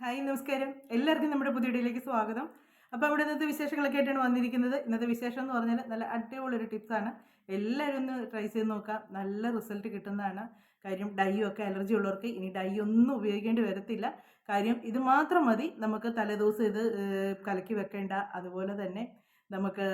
Hi നമസ്കാരം. എല്ലാവർക്കും നമ്മുടെ പുതിയ വീഡിയോയിലേക്ക് സ്വാഗതം. അപ്പോൾ അവിടെ ഇന്നത്തെ വിശേഷങ്ങളൊക്കെ ആയിട്ടാണ് വന്നിരിക്കുന്നത്. ഇന്നത്തെ വിശേഷം എന്ന് പറഞ്ഞാൽ നല്ല അടിപൊളി ഒരു ടിപ്സാണ് എല്ലാവരും ഒന്ന് ട്രൈ ചെയ്ത് നോക്കാം. നല്ല റിസൾട്ട് കിട്ടുന്നതാണ്. കാര്യം ഡൈയും ഒക്കെ അലർജി ഉള്ളവർക്ക് ഇനി ഡൈ ഒന്നും ഉപയോഗിക്കേണ്ടി വരത്തില്ല. കാര്യം ഇത് മാത്രം മതി. നമുക്ക് തലേദിവസം ഇത് കലക്കി വെക്കേണ്ട. അതുപോലെ തന്നെ നമുക്ക്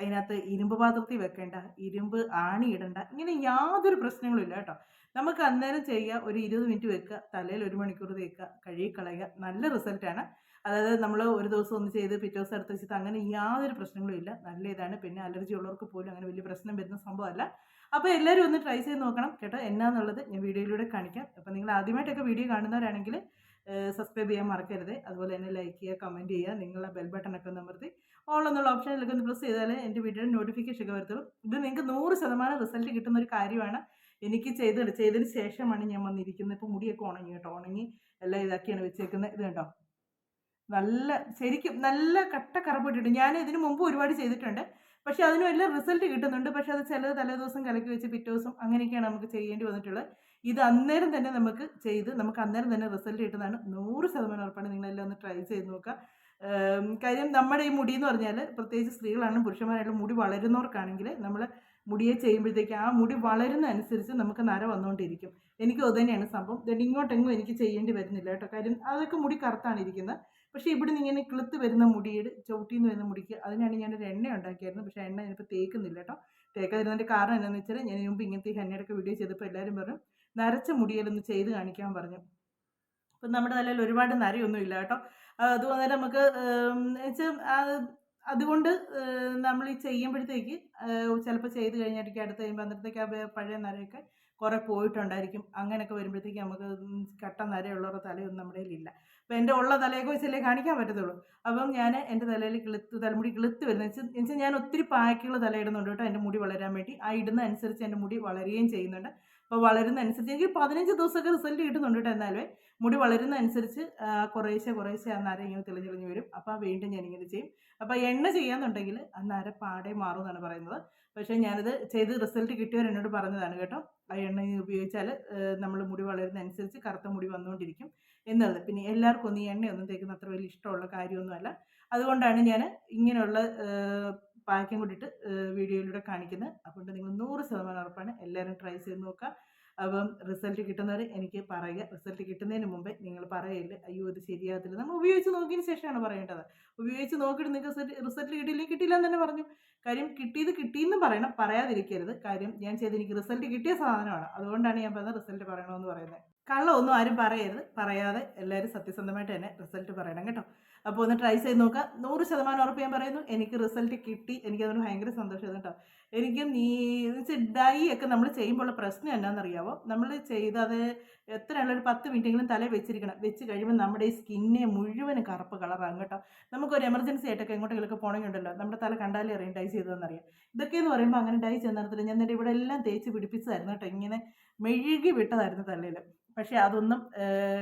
അതിനകത്ത് ഇരുമ്പ് പാത്രത്തിൽ വെക്കേണ്ട ഇരുമ്പ് ആണി ഇടണ്ട ഇങ്ങനെ യാതൊരു പ്രശ്നങ്ങളും ഇല്ല കേട്ടോ. നമുക്ക് അന്നേരം ചെയ്യുക ഒരു ഇരുപത് മിനിറ്റ് വെക്കുക തലയിൽ ഒരു മണിക്കൂർ തേക്കുക കഴുകി കളയുക നല്ല റിസൾട്ടാണ് അതായത് നമ്മൾ ഒരു ദിവസം ഒന്ന് ചെയ്ത് പിറ്റേ ദിവസം എടുത്ത് വെച്ചിട്ട് അങ്ങനെ യാതൊരു പ്രശ്നങ്ങളും ഇല്ല. നല്ല ഇതാണ്. പിന്നെ അലർജി ഉള്ളവർക്ക് പോലും അങ്ങനെ വലിയ പ്രശ്നം വരുന്ന സംഭവമല്ല. അപ്പോൾ എല്ലാവരും ഒന്ന് ട്രൈ ചെയ്ത് നോക്കണം കേട്ടോ എന്നാന്നുള്ളത് ഞാൻ വീഡിയോയിലൂടെ കാണിക്കാം. അപ്പോൾ നിങ്ങൾ ആദ്യമായിട്ടൊക്കെ വീഡിയോ കാണുന്നവരാണെങ്കിൽ സബ്സ്ക്രൈബ് ചെയ്യാൻ മറക്കരുത്. അതുപോലെ തന്നെ ലൈക്ക് ചെയ്യുക കമന്റ് ചെയ്യുക നിങ്ങളുടെ ബെൽ ബട്ടണൊക്കെ അമർത്തി. ഓൾ എന്നുള്ള ഓപ്ഷനിലൊക്കെ ഒന്ന് പ്രസ് ചെയ്താൽ എന്റെ വീഡിയോയുടെ നോട്ടിഫിക്കേഷൻ ഒക്കെ വരത്തുള്ളൂ. ഇത് നിങ്ങൾക്ക് നൂറ് ശതമാനം റിസൾട്ട് കിട്ടുന്ന ഒരു കാര്യമാണ്. എനിക്ക് ചെയ്ത് ചെയ്തതിന് ശേഷമാണ് ഞാൻ വന്നിരിക്കുന്നത്. ഇപ്പോൾ മുടിയൊക്കെ ഉണങ്ങി കേട്ടോ. ഉണങ്ങി എല്ലാം ഇതാക്കിയാണ് വെച്ചേക്കുന്നത്. ഇത് കേട്ടോ നല്ല ശരിക്കും നല്ല കട്ട കറപ്പിട്ടിട്ട് ഞാൻ ഇതിനു മുമ്പ് ഒരുപാട് ചെയ്തിട്ടുണ്ട്. പക്ഷെ അതിനും എല്ലാം റിസൾട്ട് കിട്ടുന്നുണ്ട്. പക്ഷേ അത് ചിലത് തലേദിവസം കലക്കി വെച്ച് പിറ്റേ ദിവസം അങ്ങനെയൊക്കെയാണ് നമുക്ക് ചെയ്യേണ്ടി വന്നിട്ടുള്ളത്. ഇത് അന്നേരം തന്നെ നമുക്ക് ചെയ്ത് നമുക്ക് അന്നേരം തന്നെ റിസൾട്ട് കിട്ടുന്നതാണ്. നൂറ് ശതമാനം ഉറപ്പാണ്. നിങ്ങളെല്ലാം ഒന്ന് ട്രൈ ചെയ്ത് നോക്കുക. കാര്യം നമ്മുടെ ഈ മുടി എന്ന് പറഞ്ഞാൽ പ്രത്യേകിച്ച് സ്ത്രീകളാണെങ്കിലും പുരുഷന്മാരായാലും മുടി വളരുന്നവർക്കാണെങ്കിൽ നമ്മൾ മുടിയെ ചെയ്യുമ്പോഴത്തേക്ക് ആ മുടി വളരുന്ന അനുസരിച്ച് നമുക്ക് നര വന്നുകൊണ്ടിരിക്കും. എനിക്ക് അത് തന്നെയാണ് സംഭവം ഇങ്ങോട്ടെങ്ങും എനിക്ക് ചെയ്യേണ്ടി വരുന്നില്ല കേട്ടോ. കാര്യം അതൊക്കെ മുടി കറുത്താണ് ഇരിക്കുന്നത്. പക്ഷേ ഇവിടെ നിന്ന് ഇങ്ങനെ കിളുത്ത് വരുന്ന മുടിയുടെ ചവിട്ടിൽ നിന്ന് വരുന്ന മുടിക്ക് അതിനാണ് ഞാനൊരു എണ്ണ ഉണ്ടാക്കിയായിരുന്നു. പക്ഷേ എണ്ണ ഞാനിപ്പോൾ തേക്കുന്നില്ല കേട്ടോ. തേക്കാതിരുന്നതിന്റെ കാരണം എന്താണെന്ന് വെച്ചാൽ ഞാൻ മുമ്പ് ഇങ്ങനത്തെ എണ്ണയുടെയൊക്കെ വീഡിയോ ചെയ്തപ്പോൾ എല്ലാവരും പറഞ്ഞു നരച്ച മുടിയിലൊന്ന് ചെയ്ത് കാണിക്കാൻ പറഞ്ഞു. അപ്പം നമ്മുടെ തലയിൽ ഒരുപാട് നരയൊന്നും ഇല്ല കേട്ടോ. അതുപോലെ നമുക്ക് അതുകൊണ്ട് നമ്മൾ ഈ ചെയ്യുമ്പോഴത്തേക്ക് ചിലപ്പോൾ ചെയ്ത് കഴിഞ്ഞിട്ട് അടുത്ത് കഴിയുമ്പോൾ അന്നേരത്തേക്ക് ആ പഴയ നരയൊക്കെ കുറേ പോയിട്ടുണ്ടായിരിക്കും. അങ്ങനെയൊക്കെ വരുമ്പോഴത്തേക്ക് നമുക്ക് കട്ട നരയുള്ളവരുടെ തലയൊന്നും നമ്മുടെ കയ്യിലില്ല. അപ്പോൾ എന്റെ ഉള്ള തലയൊക്കെ വെച്ചല്ലേ കാണിക്കാൻ പറ്റത്തുള്ളൂ. അപ്പം ഞാൻ എന്റെ തലയിൽ കിളുത്ത് തലമുടി കിളുത്ത് വരുന്നത് വെച്ചാൽ ഞാൻ ഒത്തിരി പാക്കുകൾ തലയിടുന്നുണ്ട് കേട്ടോ. എന്റെ മുടി വളരാൻ വേണ്ടി. ആ ഇടുന്ന അനുസരിച്ച് എന്റെ മുടി വളരുകയും ചെയ്യുന്നുണ്ട്. അപ്പോൾ വളരുന്ന അനുസരിച്ച് എനിക്ക് പതിനഞ്ച് ദിവസമൊക്കെ റിസൾട്ട് കിട്ടുന്നുണ്ട് കേട്ടോ എന്നാലും മുടി വളരുന്ന അനുസരിച്ച് കുറേശ്ശേ കുറേശ്ശെ കുറേശ്ശെ ആ നര ഇങ്ങനെ തെളിഞ്ഞ് തെളിഞ്ഞ് വരും. അപ്പോൾ വീണ്ടും ഞാനിങ്ങനെ ചെയ്യും. അപ്പോൾ എണ്ണ ചെയ്യാന്നുണ്ടെങ്കിൽ പാടേ പാടെ മാറും എന്നാണ് പറയുന്നത്. പക്ഷേ ഞാനത് ചെയ്ത് റിസൾട്ട് കിട്ടിയവർ എന്നോട് പറഞ്ഞതാണ് കേട്ടോ. ആ എണ്ണ ഉപയോഗിച്ചാൽ നമ്മൾ മുടി വളരുന്ന അനുസരിച്ച് കറുത്ത മുടി വന്നുകൊണ്ടിരിക്കും എന്നുള്ളത്. പിന്നെ എല്ലാവർക്കും ഒന്നും ഈ എണ്ണയൊന്നും തേക്കുന്ന അത്ര വലിയ ഇഷ്ടമുള്ള കാര്യമൊന്നുമല്ല. അതുകൊണ്ടാണ് ഞാൻ ഇങ്ങനെയുള്ള പായ്ക്കും കൂടിയിട്ട് വീഡിയോയിലൂടെ കാണിക്കുന്നത് അതുകൊണ്ട് നിങ്ങൾ നൂറ് ശതമാനം ഉറപ്പാണ്. എല്ലാവരും ട്രൈ ചെയ്ത് നോക്കുക അപ്പം റിസൾട്ട് കിട്ടുന്നവർ എനിക്ക് പറയുക. റിസൾട്ട് കിട്ടുന്നതിന് മുമ്പേ നിങ്ങൾ പറയല്ല അയ്യോ ഇത് ശരിയാകത്തില്ല. നമ്മൾ ഉപയോഗിച്ച് നോക്കിയതിന് ശേഷമാണ് പറയേണ്ടത്. ഉപയോഗിച്ച് നോക്കിയിട്ട് നിങ്ങൾക്ക് റിസൾട്ട് റിസൾട്ട് കിട്ടിയില്ലേ കിട്ടിയില്ല എന്ന് തന്നെ പറഞ്ഞു. കാര്യം കിട്ടിയത് കിട്ടിയെന്ന് പറയണം. പറയാതിരിക്കരുത്. കാര്യം ഞാൻ ചെയ്ത് എനിക്ക് റിസൾട്ട് കിട്ടിയ സാധനമാണ്. അതുകൊണ്ടാണ് ഞാൻ പറഞ്ഞത് റിസൾട്ട് പറയണമെന്ന് പറയുന്നത്. കള്ളമൊന്നും ആരും പറയരുത്. പറയാതെ എല്ലാവരും സത്യസന്ധമായിട്ട് തന്നെ റിസൾട്ട് പറയണം കേട്ടോ. അപ്പോൾ ഒന്ന് ട്രൈ ചെയ്ത് നോക്കുക നൂറ് ശതമാനം ഉറപ്പ് ഞാൻ പറയുന്നു. എനിക്ക് റിസൾട്ട് കിട്ടി. എനിക്കതുകൊണ്ട് ഭയങ്കര സന്തോഷം കേട്ടോ. എനിക്ക് നീ ഡൈ ഒക്കെ നമ്മൾ ചെയ്യുമ്പോഴുള്ള പ്രശ്നം എന്നാണെന്നറിയാവോ നമ്മൾ ചെയ്തത് എത്രയുള്ള ഒരു പത്ത് മിനിറ്റെങ്കിലും തല വെച്ചിരിക്കണം. വെച്ച് കഴിയുമ്പോൾ നമ്മുടെ ഈ സ്കിന്നെ മുഴുവനും കറുപ്പ് കളറാണ് കേട്ടോ. നമുക്കൊരു എമർജൻസി ആയിട്ടൊക്കെ എങ്ങോട്ടെങ്കിലൊക്കെ പോകണമെങ്കിലുണ്ടല്ലോ നമ്മുടെ തല കണ്ടാലേ അറിയാം ഡൈ ചെയ്തതെന്നറിയാം. ഇതൊക്കെ എന്ന് പറയുമ്പോൾ അങ്ങനെ ഡൈ ചെയ്ത് നടത്തില്ല ഞാൻ എന്നിട്ട് ഇവിടെ എല്ലാം തേച്ച് പിടിപ്പിച്ചതായിരുന്നു കേട്ടോ. ഇങ്ങനെ മെഴുകി വിട്ടതായിരുന്നു തലയിൽ പക്ഷേ അതൊന്നും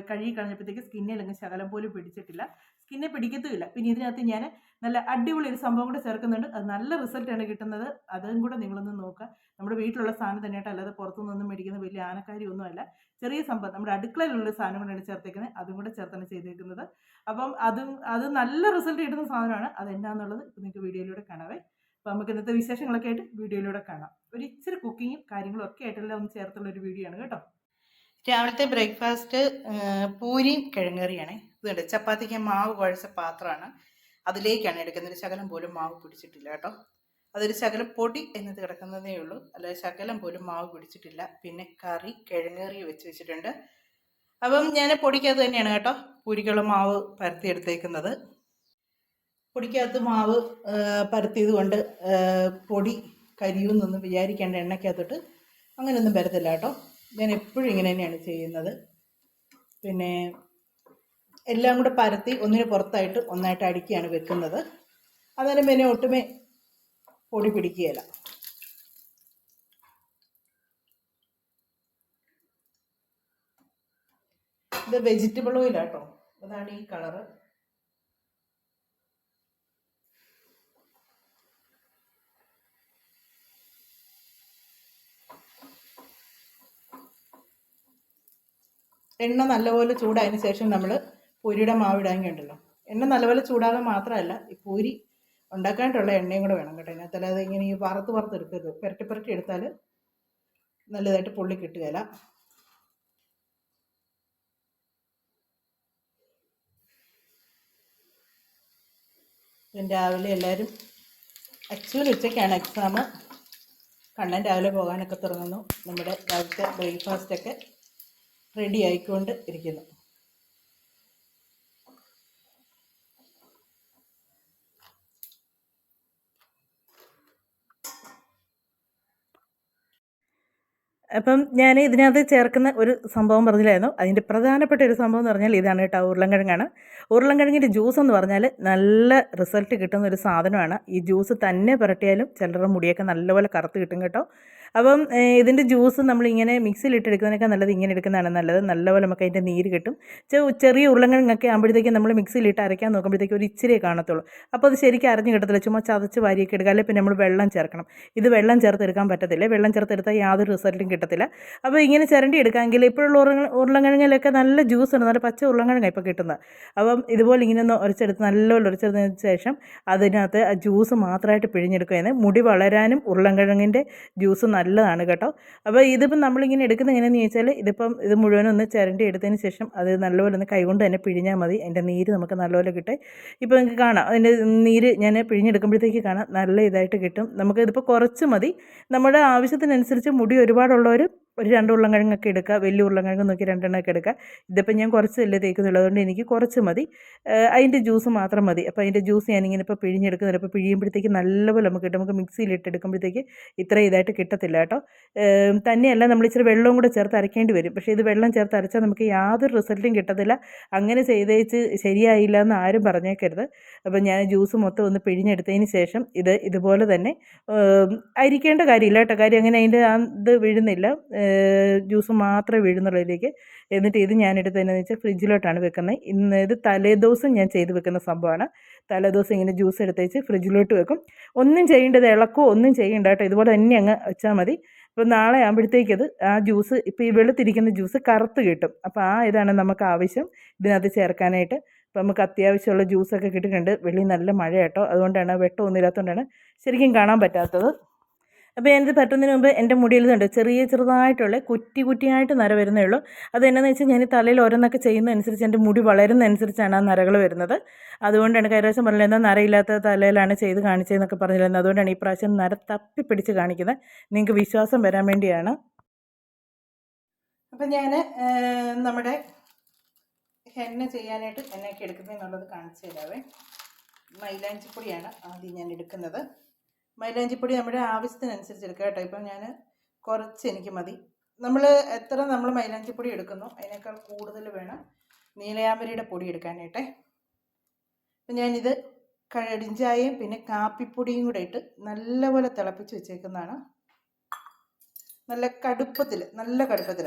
കഴുകി കളഞ്ഞപ്പോഴത്തേക്ക് സ്കിന്നിൽ അങ്ങ് ശകലം പോലും പിടിച്ചിട്ടില്ല. സ്കിന്നെ പിടിക്കത്തുമില്ല. പിന്നെ ഇതിനകത്ത് ഞാൻ നല്ല അടിപൊളി ഒരു സംഭവം കൂടെ ചേർക്കുന്നുണ്ട്. അത് നല്ല റിസൾട്ടാണ് കിട്ടുന്നത്. അതും കൂടെ നിങ്ങളൊന്ന് നോക്കുക. നമ്മുടെ വീട്ടിലുള്ള സാധനം തന്നെയായിട്ട് അല്ലാതെ പുറത്തുനിന്നൊന്നും മേടിക്കുന്ന വലിയ ആനക്കാരി ഒന്നുമല്ല. ചെറിയ സംഭവം. നമ്മുടെ അടുക്കളയിലുള്ള സാധനം കൂടെയാണ് ചേർത്തേക്കുന്നത്. അതും കൂടെ ചേർത്താണ് ചെയ്തേക്കുന്നത്. അപ്പം അതും അത് നല്ല റിസൾട്ട് കിട്ടുന്ന സാധനമാണ്. അത് എന്നാന്നുള്ളത് ഇപ്പം നിങ്ങൾക്ക് വീഡിയോയിലൂടെ കാണാവേ. അപ്പോൾ നമുക്ക് ഇന്നത്തെ വിശേഷങ്ങളൊക്കെ ആയിട്ട് വീഡിയോയിലൂടെ കാണാം. ഒരു ഇച്ചിരി കുക്കിങ്ങും കാര്യങ്ങളും ഒക്കെ ആയിട്ടുള്ള ഒന്ന് ചേർത്തുള്ള ഒരു വീഡിയോ ആണ് കേട്ടോ. രാവിലത്തെ ബ്രേക്ക്ഫാസ്റ്റ് പൂരിയും കിഴങ്ങറിയാണ് ഇതുണ്ട് ചപ്പാത്തിക്ക് മാവ് കുഴച്ച പാത്രമാണ്. അതിലേക്കാണ് എടുക്കുന്നത്. ഒരു ശകലം പോലും മാവ് പിടിച്ചിട്ടില്ല കേട്ടോ. അതൊരു ശകലം പൊടി എന്നത് കിടക്കുന്നതേ ഉള്ളൂ. അല്ലാതെ ശകലം പോലും മാവ് പിടിച്ചിട്ടില്ല. പിന്നെ കറി കിഴങ്ങേറി വെച്ച് വെച്ചിട്ടുണ്ട്. അപ്പം ഞാൻ പൊടിക്കകത്ത് തന്നെയാണ് കേട്ടോ പൂരിക്കുള്ള മാവ് പരത്തി എടുത്തേക്കുന്നത്. പൊടിക്കകത്ത് മാവ് പരത്തിയത് കൊണ്ട് പൊടി കരിയുമെന്നൊന്നും വിചാരിക്കേണ്ട എണ്ണയ്ക്കകത്തോട്ട് അങ്ങനെയൊന്നും വരത്തില്ല കേട്ടോ. ഞാൻ എപ്പോഴും ഇങ്ങനെ തന്നെയാണ് ചെയ്യുന്നത്. പിന്നെ എല്ലാം കൂടെ പരത്തി ഒന്നിന് പുറത്തായിട്ട് ഒന്നായിട്ട് അടുക്കിയാണ് വെക്കുന്നത്. അന്നേരം പിന്നെ ഒട്ടുമേ പൊടി പിടിക്കുകയില്ല. ഇത് വെജിറ്റബിൾ ഓയിലാട്ടോ അതാണ് ഈ കളറ് എണ്ണ നല്ലപോലെ ചൂടായതിനു ശേഷം നമ്മൾ പൊരിയുടെ മാവ് ഇടാങ്കണ്ടല്ലോ എണ്ണ നല്ലപോലെ ചൂടാകാൻ മാത്രമല്ല ഈ പൂരി ഉണ്ടാക്കാനായിട്ടുള്ള എണ്ണയും കൂടെ വേണം കേട്ടോ. അതിനകത്ത് അല്ലാതെ ഇങ്ങനെ ഈ വറുത്ത് വറുത്ത് എടുക്കരുത്. പെരട്ടി പുരട്ടി എടുത്താൽ നല്ലതായിട്ട് പൊള്ളി കിട്ടുകയില്ല. രാവിലെ എല്ലാവരും ആക്ച്വലി ഉച്ചയ്ക്കാണ് എക്സാം കണ്ണൻ രാവിലെ പോകാനൊക്കെ തുടങ്ങുന്നു. നമ്മുടെ രാവിലത്തെ ബ്രേക്ക്ഫാസ്റ്റൊക്കെ റെഡി ആയിക്കൊണ്ട് ഇരിക്കുന്നു. അപ്പം ഞാൻ ഇതിനകത്ത് ചേർക്കുന്ന ഒരു സംഭവം പറഞ്ഞില്ലായിരുന്നു. അതിന്റെ പ്രധാനപ്പെട്ട ഒരു സംഭവം എന്ന് പറഞ്ഞാൽ ഇതാണ് കേട്ടോ ഉരുളൻകിഴങ്ങാണ്. ഉരുളൻകിഴങ്ങിന്റെ ജ്യൂസ് എന്ന് പറഞ്ഞാൽ നല്ല റിസൾട്ട് കിട്ടുന്ന ഒരു സാധനമാണ്. ഈ ജ്യൂസ് തന്നെ പുരട്ടിയാലും ചിലരുടെ മുടിയൊക്കെ നല്ലപോലെ കറുത്ത് കിട്ടും കേട്ടോ. അപ്പം ഇതിന്റെ ജ്യൂസ് നമ്മളിങ്ങനെ മിക്സിയിലിട്ട് എടുക്കുന്നതിനേക്കാൾ നല്ലത് ഇങ്ങനെ എടുക്കുന്നതാണ് നല്ലത്. നല്ലപോലെ നമുക്ക് അതിന്റെ നീര് കിട്ടും. ചെറിയ ഉരുളങ്കിഴങ്ങൊക്കെ ആകുമ്പോഴത്തേക്കും നമ്മൾ മിക്സിയിലിട്ട് അരയ്ക്കാൻ നോക്കുമ്പോഴത്തേക്കും ഒരു ഇച്ചിരിയേ കാണത്തുള്ളൂ. അപ്പോൾ അത് ശരിക്കും അരഞ്ഞു കിട്ടത്തില്ല. ചുമ്മാ ചതച്ച് വാരിയൊക്കെ എടുക്കുക. അല്ലെങ്കിൽ പിന്നെ നമ്മൾ വെള്ളം ചേർക്കണം. ഇത് വെള്ളം ചേർത്തെടുക്കാൻ പറ്റത്തില്ല. വെള്ളം ചേർത്തെടുത്താൽ യാതൊരു റിസൾട്ടും കിട്ടത്തില്ല. അപ്പോൾ ഇങ്ങനെ ചിരണ്ടി എടുക്കാമെങ്കിൽ ഇപ്പോഴുള്ള ഉരുള നല്ല ജ്യൂസ് ഉണ്ട്. നല്ല പച്ച ഉരുളക്കിഴങ്ങാണ് ഇപ്പോൾ കിട്ടുന്നത്. അപ്പം ഇതുപോലെ ഇങ്ങനെ ഒന്ന് ഉരച്ചെടുത്ത് നല്ലപോലെ ഉരച്ചെടുത്തതിന് ശേഷം അതിനകത്ത് ജ്യൂസ് മാത്രമായിട്ട് പിഴിഞ്ഞെടുക്കുകയാണ് മുടി വളരാനും ഉരുളങ്കിഴങ്ങിന്റെ ജ്യൂസ് നല്ലതാണ് കേട്ടോ. അപ്പോൾ ഇതിപ്പം നമ്മളിങ്ങനെ എടുക്കുന്നത് എങ്ങനെയാണെന്ന് ചോദിച്ചാൽ ഇതിപ്പം ഇത് മുഴുവനും ഒന്ന് ചിരണ്ടി എടുത്തതിന് ശേഷം അത് നല്ലപോലെ ഒന്ന് കൈകൊണ്ട് തന്നെ പിഴിഞ്ഞാൽ മതി. അതിന്റെ നീര് നമുക്ക് നല്ലപോലെ കിട്ടും. ഇപ്പോൾ നിങ്ങൾക്ക് കാണാം. അതിന്റെ നീര് ഞാൻ പിഴിഞ്ഞെടുക്കുമ്പോഴത്തേക്ക് കാണാം. നല്ല ഇതായിട്ട് കിട്ടും. നമുക്ക് ഇതിപ്പോൾ കുറച്ച് മതി. നമ്മുടെ ആവശ്യത്തിനനുസരിച്ച് മുടി ഒരുപാടുള്ളവർ ഒരു രണ്ട് ഉരുളക്കിഴങ്ങൊക്കെ എടുക്കുക വലിയ ഉരുളക്കിഴങ്ങ് നോക്കി രണ്ടെണ്ണമൊക്കെ എടുക്കുക. ഇതിപ്പോൾ ഞാൻ കുറച്ചല്ലേ തേക്കുന്നുള്ളൂ. അതുകൊണ്ട് എനിക്ക് കുറച്ച് മതി. അതിന്റെ ജ്യൂസ് മാത്രം മതി. അപ്പോൾ അതിന്റെ ജ്യൂസ് ഞാനിങ്ങനെ ഇപ്പോൾ പിഴിഞ്ഞെടുക്കുന്നുണ്ട്. അപ്പോൾ പിഴിയുമ്പോഴത്തേക്ക് നല്ലപോലെ നമുക്ക് കിട്ടും. നമുക്ക് മിക്സിയിലിട്ട് എടുക്കുമ്പോഴത്തേക്ക് ഇത്ര ഇതായിട്ട് കിട്ടത്തില്ല കേട്ടോ. തന്നെയല്ല നമ്മൾ ഇച്ചിരി വെള്ളവും കൂടെ ചേർത്ത് അരയ്ക്കേണ്ടി വരും. പക്ഷേ ഇത് വെള്ളം ചേർത്ത് അരച്ചാൽ നമുക്ക് യാതൊരു റിസൾട്ടും കിട്ടത്തില്ല. അങ്ങനെ ചെയ്തേച്ച് ശരിയായില്ല എന്ന് ആരും പറഞ്ഞേക്കരുത്. അപ്പോൾ ഞാൻ ജ്യൂസ് മൊത്തം ഒന്ന് പിഴിഞ്ഞെടുത്തതിന് ശേഷം ഇത് ഇതുപോലെ തന്നെ അരിക്കേണ്ട കാര്യമില്ല കേട്ടോ. കാര്യം അങ്ങനെ അതിന്റെ ഇത് വീഴുന്നില്ല. ജ്യൂസ് മാത്രമേ വീഴുന്നുള്ളൂ ഇതിലേക്ക് എന്നിട്ട് ഇത് ഞാൻ എടുത്തതെന്ന് വെച്ചാൽ ഫ്രിഡ്ജിലോട്ടാണ് വെക്കുന്നത്. ഇന്ന് ഇത് തലേദിവസം ഞാൻ ചെയ്ത് വെക്കുന്ന സംഭവമാണ്. തലേദിവസം ഇങ്ങനെ ജ്യൂസ് എടുത്തേച്ച് ഫ്രിഡ്ജിലോട്ട് വെക്കും. ഒന്നും ചെയ്യേണ്ടത് ഇളക്കോ ഒന്നും ചെയ്യേണ്ട കേട്ടോ. ഇതുപോലെ തന്നെ അങ്ങ് വെച്ചാൽ മതി. അപ്പോൾ നാളെ ആകുമ്പോഴത്തേക്ക് അത് ആ ജ്യൂസ് ഇപ്പോൾ ഈ വെളുത്തിരിക്കുന്ന ജ്യൂസ് കറുത്ത് കിട്ടും. അപ്പോൾ ആ ഇതാണ് നമുക്ക് ആവശ്യം. ഇതിനകത്ത് ചേർക്കാനായിട്ട് അപ്പോൾ നമുക്ക് അത്യാവശ്യമുള്ള ജ്യൂസൊക്കെ കിട്ടിയിട്ടുണ്ട് വെളി നല്ല മഴ കേട്ടോ അതുകൊണ്ടാണ് വെട്ടമൊന്നും ഇല്ലാത്തതുകൊണ്ടാണ് ശരിക്കും കാണാൻ പറ്റാത്തത്. അപ്പോൾ ഞാനിത് പറ്റുന്നതിന് മുമ്പ് എന്റെ മുടിയിൽ ഇതുണ്ട്. ചെറിയ ചെറുതായിട്ടുള്ള കുറ്റി കുറ്റിയായിട്ട് നര വരുന്നേ ഉള്ളൂ. അത് എന്നാന്ന് വെച്ചാൽ ഞാൻ തലയിൽ ഓരോന്നൊക്കെ ചെയ്യുന്നതനുസരിച്ച് എന്റെ മുടി വളരുന്നതനുസരിച്ചാണ് ആ നരകൾ വരുന്നത്. അതുകൊണ്ടാണ് കൈരാശം പറഞ്ഞത് എന്താ നരയില്ലാത്ത തലയിലാണ് ചെയ്ത് കാണിച്ചതെന്നൊക്കെ പറഞ്ഞിരുന്നത്. അതുകൊണ്ടാണ് ഈ പ്രാവശ്യം നര തപ്പി പിടിച്ച് കാണിക്കുന്നത്. നിങ്ങൾക്ക് വിശ്വാസം വരാൻ വേണ്ടിയാണ്. അപ്പം ഞാൻ നമ്മുടെ ഹെന്ന ചെയ്യാനായിട്ട് എന്നൊക്കെ എടുക്കുന്നത് എന്നുള്ളത് കാണിച്ചു തരാവേ. മൈലാഞ്ചിപ്പൊടിയാണ് ആദ്യം ഞാൻ എടുക്കുന്നത്. മൈലാഞ്ചിപ്പൊടി നമ്മുടെ ആവശ്യത്തിനനുസരിച്ച് എടുക്കുക കേട്ടോ. ഇപ്പം ഞാൻ കുറച്ച് എനിക്ക് മതി. നമ്മൾ എത്ര നമ്മൾ മൈലാഞ്ചിപ്പൊടി എടുക്കുന്നു അതിനേക്കാൾ കൂടുതൽ വേണം നീലയാമ്പരിയുടെ പൊടി എടുക്കാനായിട്ടെ. അപ്പം ഞാനിത് കഴിഞ്ചായയും പിന്നെ കാപ്പിപ്പൊടിയും കൂടെ ഇട്ട് നല്ലപോലെ തിളപ്പിച്ച് വെച്ചേക്കുന്നതാണ്. നല്ല കടുപ്പത്തിൽ നല്ല കടുപ്പത്തിൽ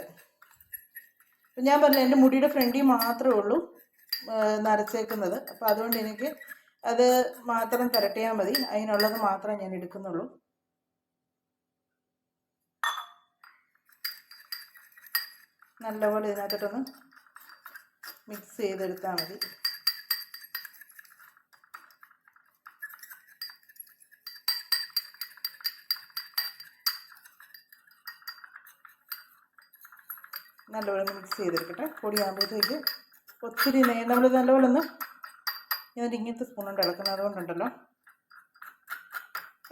അപ്പം ഞാൻ പറഞ്ഞില്ല എന്റെ മുടിയുടെ ഫ്രണ്ടിൽ മാത്രമേ ഉള്ളൂ നരച്ചേക്കുന്നത്. അപ്പോൾ അതുകൊണ്ട് എനിക്ക് അത് മാത്രം പുരട്ടിയാൽ മതി. അതിനുള്ളത് മാത്രമേ ഞാൻ എടുക്കുന്നുള്ളൂ. നല്ലപോലെ ഇതിനകത്തോട്ടൊന്ന് മിക്സ് ചെയ്തെടുത്താൽ മതി. നല്ലപോലെ മിക്സ് ചെയ്തെടുക്കട്ടെ. പൊടിയാകുമ്പോഴത്തേക്ക് ഒത്തിരി നമ്മൾ നല്ലപോലെ ഒന്ന് ഞാൻ ഇങ്ങനത്തെ സ്പൂൺ കൊണ്ട് ഇളക്കുന്നത് അതുകൊണ്ടുണ്ടല്ലോ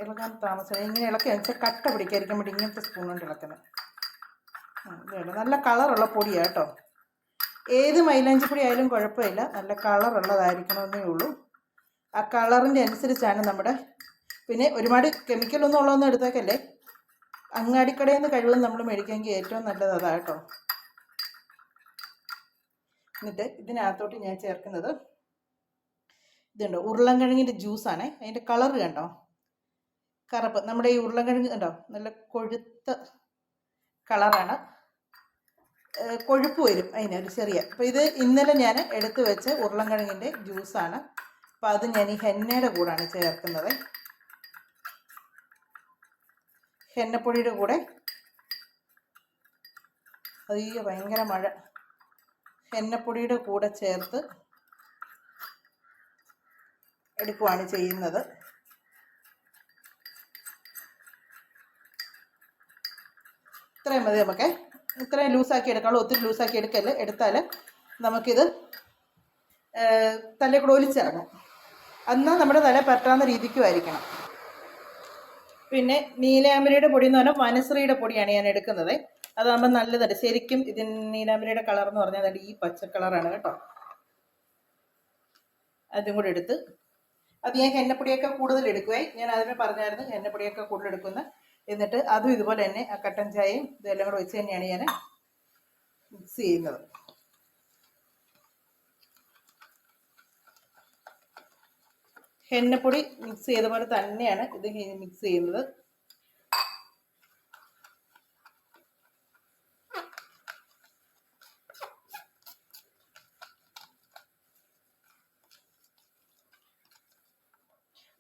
ഇളക്കാൻ താമസം ഇങ്ങനെ ഇളക്കി വെച്ചാൽ കട്ട പിടിക്കാതിരിക്കാൻ വേണ്ടി ഇങ്ങനത്തെ സ്പൂൺ കൊണ്ട് ഇളക്കുന്നത് ഇതാണ് നല്ല കളറുള്ള പൊടിയാണ് കേട്ടോ. ഏത് മൈലാഞ്ചി പൊടി ആയാലും കുഴപ്പമില്ല. നല്ല കളറുള്ളതായിരിക്കണമെന്നേ ഉള്ളൂ. ആ കളറിന്റെ അനുസരിച്ചാണ് നമ്മുടെ പിന്നെ ഒരുപാട് കെമിക്കലൊന്നും ഉള്ളതൊന്നും എടുത്തേക്കല്ലേ? അങ്ങാടിക്കടയിൽ നിന്ന് കഴിവതും നമ്മൾ മേടിക്കാമെങ്കിൽ ഏറ്റവും നല്ലത് അതാ കേട്ടോ. എന്നിട്ട് ഇതിനകത്തോട്ട് ഞാൻ ചേർക്കുന്നത് ഇതുണ്ടോ. ഉരുളൻകിഴങ്ങിന്റെ ജ്യൂസാണ് അതിന്റെ കളർ കണ്ടോ? കറുപ്പ്. നമ്മുടെ ഈ ഉരുളൻകിഴങ്ങ് കണ്ടോ? നല്ല കൊഴുത്ത കളറാണ് കൊഴുപ്പ് വരും അതിന് ഒരു ചെറിയ. അപ്പോൾ ഇത് ഇന്നലെ ഞാൻ എടുത്തു വെച്ച ഉരുളൻകിഴങ്ങിന്റെ ജ്യൂസാണ് അപ്പോൾ അത് ഞാൻ ഈ ഹെന്നയുടെ കൂടാണ് ചേർക്കുന്നത്. ഹെന്നപ്പൊടിയുടെ കൂടെ. അയ്യോ ഭയങ്കര മഴ. ഹെന്നപ്പൊടിയുടെ കൂടെ ചേർത്ത് എടുക്കുവാണ് ചെയ്യുന്നത്. ഇത്രയും മതി നമുക്ക്. ഇത്രയും ലൂസാക്കി എടുക്കാനുള്ള ഒത്തിരി ലൂസാക്കി എടുക്കല്ലേ? എടുത്താൽ നമുക്കിത് തലയിൽ ഒലിച്ചിറങ്ങും. എന്നാൽ നമ്മുടെ തല പറ്റാവുന്ന രീതിക്കും ആയിരിക്കണം പിന്നെ നീലാമ്പരിയുടെ പൊടി എന്ന് പറഞ്ഞാൽ വനശ്രീയുടെ പൊടിയാണ് ഞാൻ എടുക്കുന്നത്. അതാകുമ്പോൾ നല്ലതല്ല ശരിക്കും ഇതിന് നീലാമ്പരിയുടെ കളർ എന്ന് പറഞ്ഞാൽ ഈ പച്ച കളറാണ് കേട്ടോ. അതും കൂടെ എടുത്ത് അത് ഞാൻ എണ്ണപ്പൊടിയൊക്കെ കൂടുതൽ എടുക്കുവേ ഞാൻ അതിനെ പറഞ്ഞായിരുന്നു എണ്ണപ്പൊടിയൊക്കെ കൂടുതൽ എടുക്കുന്ന എന്നിട്ട് അതും ഇതുപോലെ തന്നെ ആ കട്ടൻ ചായയും ഇതെല്ലാം കൂടെ വെച്ച് തന്നെയാണ് ഞാൻ മിക്സ് ചെയ്യുന്നത്. എണ്ണപ്പൊടി മിക്സ് ചെയ്ത പോലെ തന്നെയാണ് ഇത് മിക്സ് ചെയ്യുന്നത്.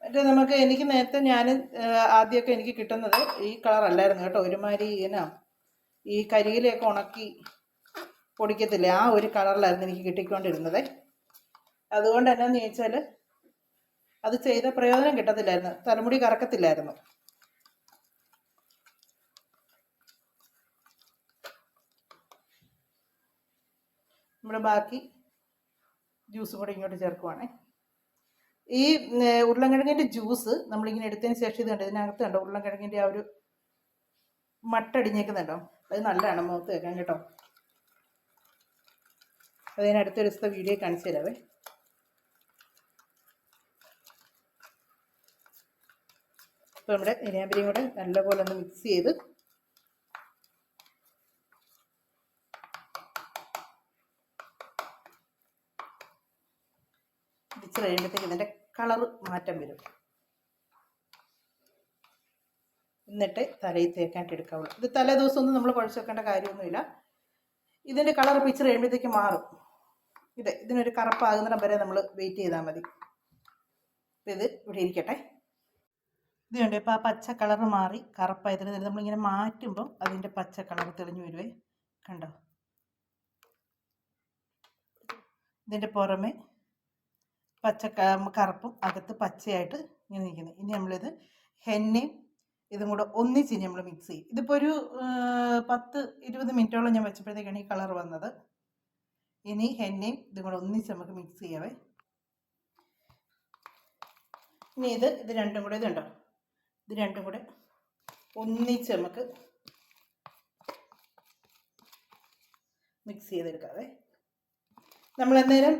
മറ്റേ നമുക്ക് എനിക്ക് നേരത്തെ ഞാൻ ആദ്യമൊക്കെ എനിക്ക് കിട്ടുന്നത് ഈ കളർ അല്ലായിരുന്നു കേട്ടോ. ഒരുമാതിരി ഇങ്ങനെ ഈ കരിയിലൊക്കെ ഉണക്കി പൊടിക്കത്തില്ലേ? ആ ഒരു കളറിലായിരുന്നു എനിക്ക് കിട്ടിക്കൊണ്ടിരുന്നത്. അതുകൊണ്ട് എന്നാന്ന് ചോദിച്ചാൽ അത് ചെയ്ത പ്രയോജനം കിട്ടത്തില്ലായിരുന്നു. തലമുടി കറക്കത്തില്ലായിരുന്നു. നമ്മൾ ബാക്കി ജ്യൂസ് കൂടെ ഇങ്ങോട്ട് ചേർക്കുവാണേ. ഈ ഉരുളൻകിഴങ്ങിന്റെ ജ്യൂസ് നമ്മളിങ്ങനെ എടുത്തതിന് ശേഷം ഇത് കണ്ടോ ഇതിനകത്ത് കണ്ടോ ഉരുളൻകിഴങ്ങിന്റെ ആ ഒരു മട്ടടിഞ്ഞേക്കുന്നുണ്ടോ? അത് നല്ലതാണ് മുഖത്ത് വെക്കാൻ കേട്ടോ. അത് ഞാൻ അടുത്ത ദിവസത്തെ വീഡിയോ കാണിച്ചു തരാവേ. അപ്പോൾ നമ്മുടെ ഇനാമ്പരിയും കൂടെ നല്ലപോലെ ഒന്ന് മിക്സ് ചെയ്ത് ഇടിച്ച് കഴിയുമ്പോഴത്തേക്ക് ഇതിന്റെ കളറ് മാറ്റം വരും. എന്നിട്ട് തലയിൽ തേക്കാനായിട്ട് എടുക്കാവുള്ളൂ. ഇത് തലേ ദിവസം ഒന്നും നമ്മൾ കുഴച്ച് വെക്കേണ്ട കാര്യമൊന്നുമില്ല. ഇതിന്റെ കളർ പിച്ചർ കഴിയുമ്പോഴത്തേക്ക് മാറും. ഇത് ഇതിനൊരു കറുപ്പാകുന്നിടം വരെ നമ്മൾ വെയിറ്റ് ചെയ്താൽ മതി. അപ്പം ഇത് ഇവിടെ ഇരിക്കട്ടെ. ഇത് കണ്ടോ ഇപ്പോൾ ആ പച്ച കളർ മാറി കറുപ്പായതിന് നമ്മളിങ്ങനെ മാറ്റുമ്പോൾ അതിന്റെ പച്ച കളർ തെളിഞ്ഞു വരുവേ. കണ്ടോ? ഇതിന്റെ പുറമെ പച്ച കറുപ്പും അകത്ത് പച്ചയായിട്ട് ഇങ്ങനെ നിൽക്കുന്നത്. ഇനി നമ്മളിത് ഹെന്നയും ഇതും കൂടെ ഒന്നിച്ച് നമ്മൾ മിക്സ് ചെയ്യും. ഇതിപ്പോൾ ഒരു പത്ത് ഇരുപത് മിനിറ്റോളം ഞാൻ വെച്ചപ്പോഴത്തേക്കാണ് ഈ കളർ വന്നത്. ഇനി ഹെന്നയും ഇതും കൂടെ ഒന്നിച്ച് നമുക്ക് മിക്സ് ചെയ്യാവേ. ഇനി ഇത് ഇത് രണ്ടും കൂടെ ഇതുണ്ടോ? ഇത് രണ്ടും കൂടെ ഒന്നിച്ച് നമുക്ക് മിക്സ് ചെയ്തെടുക്കാവേ. നമ്മൾ അന്നേരം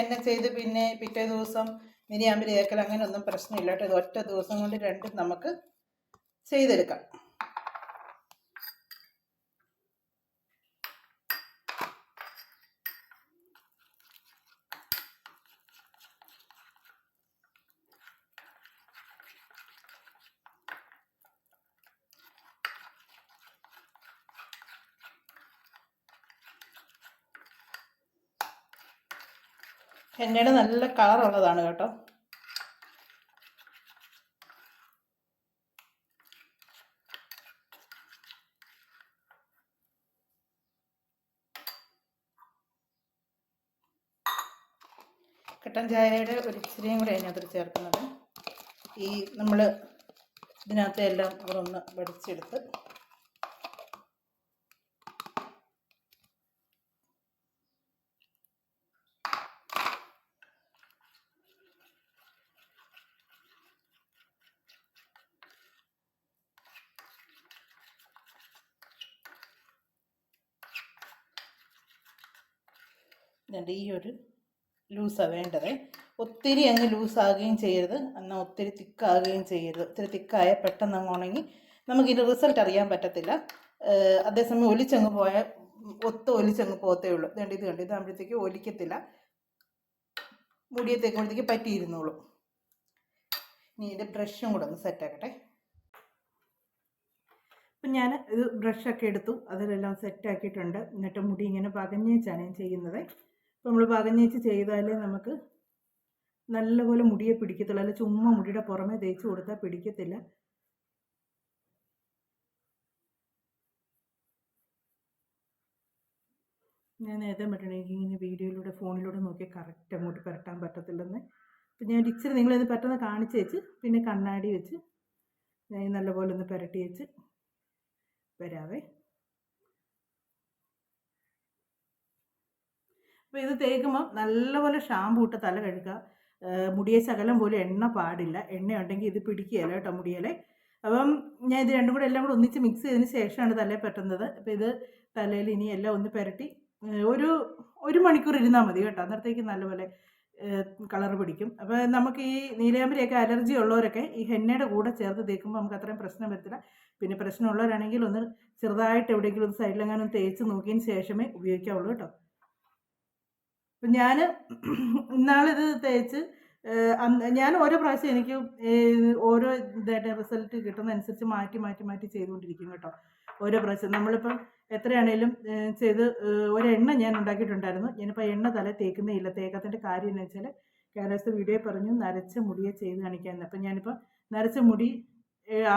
എണ്ണ ചെയ്ത് പിന്നെ പിറ്റേ ദിവസം മിനിയാമ്പിൽ ഏക്കൽ അങ്ങനെ ഒന്നും പ്രശ്നമില്ല കേട്ടോ. ഇത് ഒറ്റ ദിവസം കൊണ്ട് രണ്ടും നമുക്ക് ചെയ്തെടുക്കാം. എണ്ണയുടെ നല്ല കളറുള്ളതാണ് കേട്ടോ. കട്ടൻ ചായയുടെ ഒരു ഇച്ചിരിയും കൂടെ അതിനകത്ത് ചേർക്കുന്നത്. ഈ നമ്മൾ ഇതിനകത്തെ എല്ലാം ഒന്ന് വടിച്ചെടുത്ത് ഇതുണ്ട്. ഈ ഒരു ലൂസാണ് വേണ്ടത്. ഒത്തിരി അങ്ങ് ലൂസാകുകയും ചെയ്യരുത്. എന്നാൽ ഒത്തിരി തിക്കാകുകയും ചെയ്യരുത്. ഒത്തിരി തിക്കായ പെട്ടെന്ന് അങ്ങ് ഉണങ്ങി നമുക്കിതിന്റെ റിസൾട്ട് അറിയാൻ പറ്റത്തില്ല. അതേസമയം ഒലിച്ചങ്ങ് പോയാൽ ഒത്ത് ഒലിച്ചങ്ങ് പോകത്തേ ഉള്ളൂ. ഇതുണ്ട് ഇത് കണ്ട് ഇതാകുമ്പോഴത്തേക്ക് ഒലിക്കത്തില്ല. മുടിയത്തേക്കുമ്പോഴത്തേക്ക് പറ്റിയിരുന്നോളൂ. ഇനി ഇതിന്റെ ബ്രഷും കൂടെ ഒന്ന് സെറ്റാക്കട്ടെ അപ്പം ഞാൻ ഇത് ബ്രഷൊക്കെ എടുത്തു. അതിലെല്ലാം സെറ്റാക്കിയിട്ടുണ്ട് എന്നിട്ട് മുടി ഇങ്ങനെ പകഞ്ഞേച്ചാണ് ഞാൻ ചെയ്യുന്നത്. നമ്മൾ പകഞ്ഞേച്ച് ചെയ്താലേ നമുക്ക് നല്ലപോലെ മുടിയെ പിടിക്കത്തുള്ളൂ. അല്ല ചുമ്മാ മുടിയുടെ പുറമേ തേച്ച് കൊടുത്താൽ പിടിക്കത്തില്ല. ഞാൻ നേരത്തെ പറ്റണമെങ്കിൽ ഇങ്ങനെ വീഡിയോയിലൂടെ ഫോണിലൂടെ നോക്കി കറക്റ്റ് അങ്ങോട്ട് പുരട്ടാൻ പറ്റത്തില്ലെന്ന്. അപ്പം ഞാൻ ഇച്ചിരി നിങ്ങളൊന്ന് പെട്ടെന്ന് കാണിച്ച് വെച്ച് പിന്നെ കണ്ണാടി വെച്ച് ഞാൻ നല്ലപോലെ ഒന്ന് പുരട്ടി വെച്ച് വരാവേ. അപ്പോൾ ഇത് തേക്കുമ്പോൾ നല്ലപോലെ ഷാമ്പു ഇട്ട് തല കഴുകുക. മുടിയെ ശകലം പോലും എണ്ണ പാടില്ല. എണ്ണ ഉണ്ടെങ്കിൽ ഇത് പിടിക്കുകയല്ല കേട്ടോ മുടിയലെ. അപ്പം ഞാൻ ഇത് രണ്ടും കൂടെ എല്ലാം കൂടെ ഒന്നിച്ച് മിക്സ് ചെയ്തതിന് ശേഷമാണ് തലയിൽ പെട്ടുന്നത് അപ്പോൾ ഇത് തലയിൽ ഇനി എല്ലാം ഒന്ന് പുരട്ടി. ഒരു ഒരു മണിക്കൂർ ഇരുന്നാൽ മതി കേട്ടോ. അന്നേരത്തേക്ക് നല്ലപോലെ കളർ പിടിക്കും. അപ്പോൾ നമുക്ക് ഈ നീലയാമ്പരിയൊക്കെ അലർജി ഉള്ളവരൊക്കെ ഈ ഹെന്നയുടെ കൂടെ ചേർത്ത് തേക്കുമ്പോൾ നമുക്ക് അത്രയും പ്രശ്നം വരത്തില്ല. പിന്നെ പ്രശ്നമുള്ളവരാണെങ്കിൽ ഒന്ന് ചെറുതായിട്ട് എവിടെയെങ്കിലും സൈഡിലെങ്ങാനും തേച്ച് നോക്കിയതിന് ശേഷമേ ഉപയോഗിക്കാവുള്ളൂ കേട്ടോ. അപ്പം ഞാൻ ഇന്നാളിത് തേച്ച് ഞാൻ ഓരോ പ്രാവശ്യം എനിക്ക് ഓരോ ഇതായിട്ട് റിസൾട്ട് കിട്ടുന്നതനുസരിച്ച് മാറ്റി മാറ്റി മാറ്റി ചെയ്തുകൊണ്ടിരിക്കും കേട്ടോ. ഓരോ പ്രാവശ്യം. നമ്മളിപ്പം എത്രയാണേലും ചെയ്ത് ഒരെണ്ണ ഞാൻ ഉണ്ടാക്കിയിട്ടുണ്ടായിരുന്നു. ഞാനിപ്പോൾ എണ്ണ തല തേക്കുന്നേ ഇല്ല. തേക്കാത്തതിന്റെ കാര്യം എന്ന് വെച്ചാൽ കേരളത്തിൽ വീഡിയോ പറഞ്ഞു നരച്ച മുടിയെ ചെയ്ത് കാണിക്കാമെന്ന് അപ്പം ഞാനിപ്പോൾ നരച്ച മുടി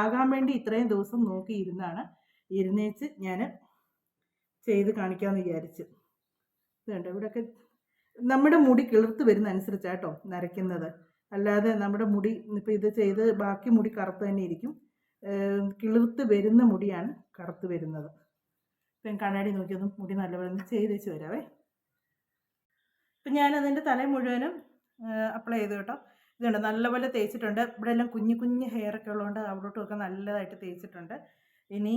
ആകാൻ വേണ്ടി ഇത്രയും ദിവസം നോക്കി ഇരുന്നാണ്. ഇരുന്നേച്ച് ഞാൻ ചെയ്ത് കാണിക്കാമെന്ന് വിചാരിച്ചു. ഇതുണ്ട്. ഇവിടെയൊക്കെ നമ്മുടെ മുടി കിളിർത്ത് വരുന്ന അനുസരിച്ചാട്ടോ നരയ്ക്കുന്നത്. അല്ലാതെ നമ്മുടെ മുടി ഇപ്പോൾ ഇത് ചെയ്ത് ബാക്കി മുടി കറുത്ത് തന്നെ ഇരിക്കും. കിളിർത്ത് വരുന്ന മുടിയാണ് കറുത്ത് വരുന്നത്. ഇപ്പം കണ്ണാടി നോക്കിയൊന്നും മുടി നല്ലപോലെ ചെയ്ത് വെച്ച് വരാവേ. ഇപ്പം ഞാനതിന്റെ തല മുഴുവനും അപ്ലൈ ചെയ്തു കേട്ടോ. ഇതുണ്ട് നല്ലപോലെ തേച്ചിട്ടുണ്ട്. ഇവിടെ എല്ലാം കുഞ്ഞു കുഞ്ഞു ഹെയർ ഒക്കെ ഉള്ളതുകൊണ്ട് അവിടോട്ടുമൊക്കെ നല്ലതായിട്ട് തേച്ചിട്ടുണ്ട്. ഇനി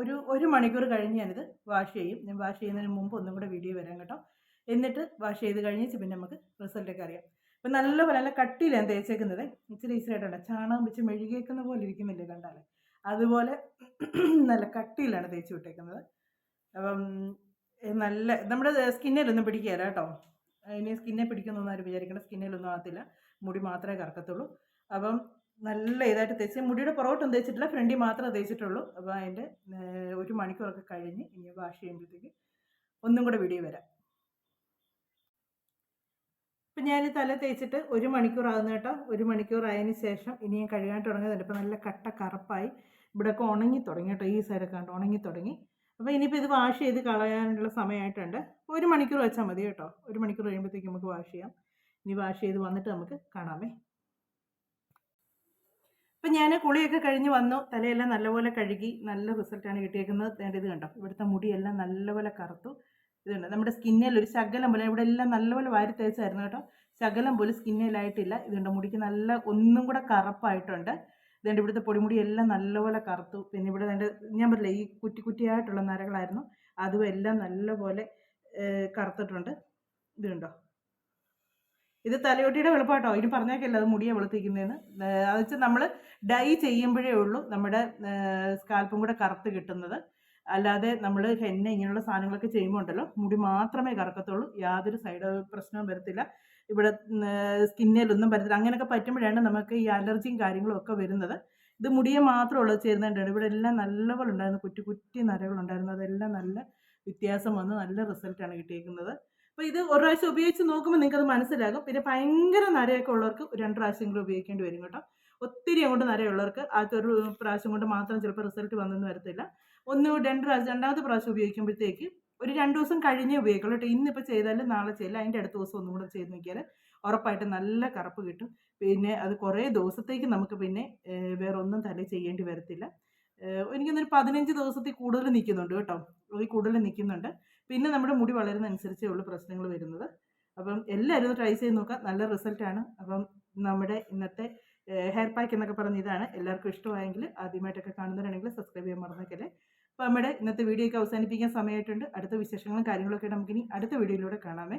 ഒരു ഒരു മണിക്കൂർ കഴിഞ്ഞ് ഞാനിത് വാഷ് ചെയ്യും. ഞാൻ വാഷ് ചെയ്യുന്നതിന് മുമ്പ് ഒന്നും കൂടെ വീഡിയോ വരാം കേട്ടോ. എന്നിട്ട് വാഷ് ചെയ്ത് കഴിഞ്ഞ് പിന്നെ നമുക്ക് റിസൾട്ടൊക്കെ അറിയാം. അപ്പം നല്ലപോലെ നല്ല കട്ടിയിലാണ് തേച്ചേക്കുന്നത്. ഇച്ചിരി ഈസിയായിട്ടുണ്ട് ചാണകം വെച്ച് മെഴുകിയേക്കുന്ന പോലെ ഇരിക്കുന്നില്ലേ കണ്ടാൽ അതുപോലെ നല്ല കട്ടിയിലാണ് തേച്ച് വിട്ടേക്കുന്നത്. അപ്പം നല്ല നമ്മുടെ സ്കിന്നിലൊന്നും പിടിക്കുകയില്ല കേട്ടോ. ഇനി സ്കിന്നെ പിടിക്കുന്നൊന്നും ആരും വിചാരിക്കേണ്ട. സ്കിന്നിലൊന്നും ആകത്തില്ല. മുടി മാത്രമേ കറക്കത്തുള്ളൂ. അപ്പം നല്ല ഇതായിട്ട് തേച്ച് മുടിയുടെ പുറകോട്ടൊന്നും തേച്ചിട്ടില്ല. ഫ്രണ്ടിൽ മാത്രമേ തേച്ചിട്ടുള്ളൂ. അപ്പോൾ അതിന്റെ ഒരു മണിക്കൂറൊക്കെ കഴിഞ്ഞ് ഇനി വാഷ് ചെയ്യുമ്പോഴത്തേക്ക് ഒന്നും കൂടെ വീഡിയോ വരാം. ഇപ്പം ഞാൻ തല തേച്ചിട്ട് ഒരു മണിക്കൂർ ആകുന്ന കേട്ടോ. ഒരു മണിക്കൂർ ആയതിന് ശേഷം ഇനി ഞാൻ കഴുകാൻ തുടങ്ങുന്നുണ്ട് ഇപ്പം നല്ല കട്ട കറുപ്പായി. ഇവിടെയൊക്കെ ഉണങ്ങി തുടങ്ങി കേട്ടോ. ഈ സൈഡൊക്കെ കണ്ട്? ഉണങ്ങി തുടങ്ങി. അപ്പോൾ ഇനിയിപ്പോൾ ഇത് വാഷ് ചെയ്ത് കളയാനുള്ള സമയമായിട്ടുണ്ട്. ഒരു മണിക്കൂർ വെച്ചാൽ മതി കേട്ടോ. ഒരു മണിക്കൂർ കഴിയുമ്പോഴത്തേക്ക് നമുക്ക് വാഷ് ചെയ്യാം. ഇനി വാഷ് ചെയ്ത് വന്നിട്ട് നമുക്ക് കാണാമേ. അപ്പം ഞാൻ കുളിയൊക്കെ കഴിഞ്ഞ് വന്നു. തലയെല്ലാം നല്ലപോലെ കഴുകി നല്ല റിസൾട്ടാണ് കിട്ടിയേക്കുന്നത്. വേണ്ടത് കണ്ടോ? ഇവിടുത്തെ മുടിയെല്ലാം നല്ലപോലെ കറുത്തു. ഇതുണ്ട്. നമ്മുടെ സ്കിന്നിൽ ഒരു ശകലം പോലെ ഇവിടെ എല്ലാം നല്ലപോലെ വാരി തേച്ചായിരുന്നു കേട്ടോ. ശകലം പോലും സ്കിന്നിലായിട്ടില്ല. ഇതുണ്ട് മുടിക്ക് നല്ല ഒന്നും കൂടെ കറുപ്പായിട്ടുണ്ട്. ഇതുണ്ട് ഇവിടുത്തെ പൊടിമുടി എല്ലാം നല്ലപോലെ കറുത്തു. പിന്നെ ഇവിടെ എന്റെ ഞാൻ പറയില്ല ഈ കുറ്റി കുറ്റിയായിട്ടുള്ള നരകളായിരുന്നു. അതും എല്ലാം നല്ലപോലെ കറുത്തിട്ടുണ്ട്. ഇതുണ്ടോ? ഇത് തലയോട്ടിയുടെ വെളുപ്പാട്ടോ. ഇനി പറഞ്ഞേക്കല്ല അത് മുടിയെ വെളുത്തിക്കുന്നതെന്ന് അത് വെച്ചാൽ നമ്മൾ ഡൈ ചെയ്യുമ്പോഴേ ഉള്ളൂ നമ്മുടെ സ്കാൽപ്പും കൂടെ കറുത്ത് കിട്ടുന്നത്. അല്ലാതെ നമ്മൾ ഹെന്ന ഇങ്ങനെയുള്ള സാധനങ്ങളൊക്കെ ചെയ്യുമ്പോൾ ഉണ്ടല്ലോ മുടി മാത്രമേ കറക്കത്തുള്ളൂ യാതൊരു സൈഡ് പ്രശ്നവും വരത്തില്ല. ഇവിടെ സ്കിന്നിലൊന്നും വരത്തില്ല. അങ്ങനെയൊക്കെ പറ്റുമ്പോഴാണ് നമുക്ക് ഈ അലർജിയും കാര്യങ്ങളും ഒക്കെ വരുന്നത്. ഇത് മുടിയെ മാത്രമേ ഉള്ളൂ ചേരുന്നുണ്ടായിരുന്നു ഇവിടെ എല്ലാം നല്ലപോലെ കുറ്റി കുറ്റി നരകളുണ്ടായിരുന്നു അതെല്ലാം നല്ല വ്യത്യാസം വന്ന്. നല്ല റിസൾട്ടാണ് കിട്ടിയിരിക്കുന്നത് അപ്പോൾ ഇത് ഒരു പ്രാവശ്യം ഉപയോഗിച്ച് നോക്കുമ്പോൾ നിങ്ങൾക്ക് അത് മനസ്സിലാകും. പിന്നെ ഭയങ്കര നരയൊക്കെ ഉള്ളവർക്ക് രണ്ട് രണ്ട് പ്രാവശ്യമെങ്കിലും ഉപയോഗിക്കേണ്ടി വരും കേട്ടോ. ഒത്തിരി അങ്ങോട്ട് നരയുള്ളവർക്ക് ആദ്യത്തെ ഒരു പ്രാവശ്യം കൊണ്ട് മാത്രം ചിലപ്പോൾ റിസൾട്ട് വന്നെന്ന് വരത്തില്ല. ഒന്ന് രണ്ട് പ്രാവശ്യം രണ്ടാമത്തെ പ്രാവശ്യം ഉപയോഗിക്കുമ്പോഴത്തേക്ക് ഒരു രണ്ട് ദിവസം കഴിഞ്ഞേ ഉപയോഗിക്കുള്ളൂ കേട്ടോ. ഇന്നിപ്പോൾ ചെയ്താലും നാളെ ചെയ്യില്ല അതിന്റെ അടുത്ത ദിവസം ഒന്നും കൂടെ ചെയ്ത് നോക്കിയാൽ ഉറപ്പായിട്ട് നല്ല കറുപ്പ് കിട്ടും. പിന്നെ അത് കുറേ ദിവസത്തേക്ക് നമുക്ക് പിന്നെ വേറെ ഒന്നും തല ചെയ്യേണ്ടി വരത്തില്ല. എനിക്കൊന്നൊരു പതിനഞ്ച് ദിവസത്തിൽ കൂടുതൽ നിൽക്കുന്നുണ്ട് കേട്ടോ. അതിൽ കൂടുതൽ നിൽക്കുന്നുണ്ട് പിന്നെ നമ്മുടെ മുടി വളരുന്ന അനുസരിച്ചേ ഉള്ളൂ പ്രശ്നങ്ങൾ വരുന്നത്. അപ്പം എല്ലാവരും ട്രൈ ചെയ്ത് നോക്കാം. നല്ല റിസൾട്ടാണ് അപ്പം നമ്മുടെ ഇന്നത്തെ ഹെയർ പാക്ക് എന്നൊക്കെ പറഞ്ഞ ഇതാണ്. എല്ലാവർക്കും ഇഷ്ടമായെങ്കിൽ ആദ്യമായിട്ടൊക്കെ കാണുന്നവരാണെങ്കിൽ സബ്സ്ക്രൈബ് ചെയ്യാൻ മറന്നേക്കല്ലേ. അപ്പോൾ നമ്മുടെ ഇന്നത്തെ വീഡിയോ ഒക്കെ അവസാനിപ്പിക്കാൻ സമയമായിട്ടുണ്ട്. അടുത്ത വിശേഷങ്ങളും കാര്യങ്ങളൊക്കെ നമുക്കിനി അടുത്ത വീഡിയോയിലൂടെ കാണാമേ.